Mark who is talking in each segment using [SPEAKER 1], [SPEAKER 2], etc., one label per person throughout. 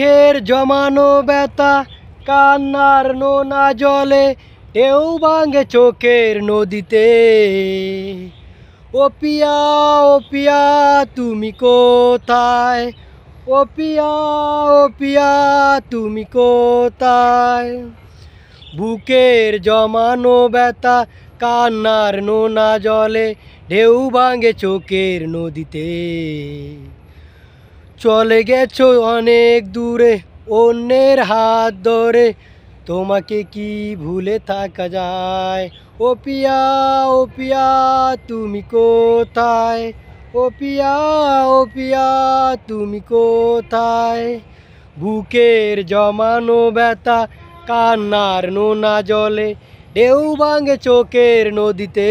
[SPEAKER 1] বুকের জমানো ব্যথা, কান্নার নোনা জলে ঢেউ ভাঙে চোখের নদীতে। ও পিয়া ও পিয়া, তুমি কোথায়? ও পিয়া ও পিয়া, তুমি কোথায়? বুকের জমানো ব্যথা, কান্নার নোনা জলে ঢেউ ভাঙে চোখের নদীতে। চলে গেছো অনেক দূরে, অন্যের হাত ধরে। তোমাকে কি ভুলে থাকা যায়? ও পিয়া ও পিয়া, তুমি কোথায়? ও পিয়া ও পিয়া, তুমি কোথায়? বুকের জমানো ব্যথা, কান্নার নোনা জলে, ঢেউ ভাঙে চোখের নদীতে।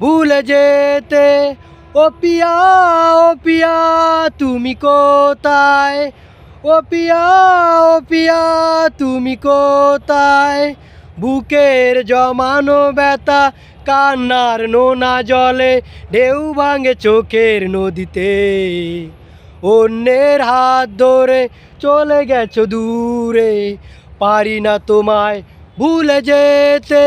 [SPEAKER 1] ভুলে যেতে। ও পিয়া ও পিয়া, তুমি কোথায়? ও পিয়া ও পিয়া, তুমি কোথায়? বুকের জমানো ব্যথা, কান্নার নোনা জলে, ঢেউ ভাঙে চোখের নদীতে। অন্যের হাত ধরে চলে গেছো দূরে, পারি না তোমায় ভুলে যেতে।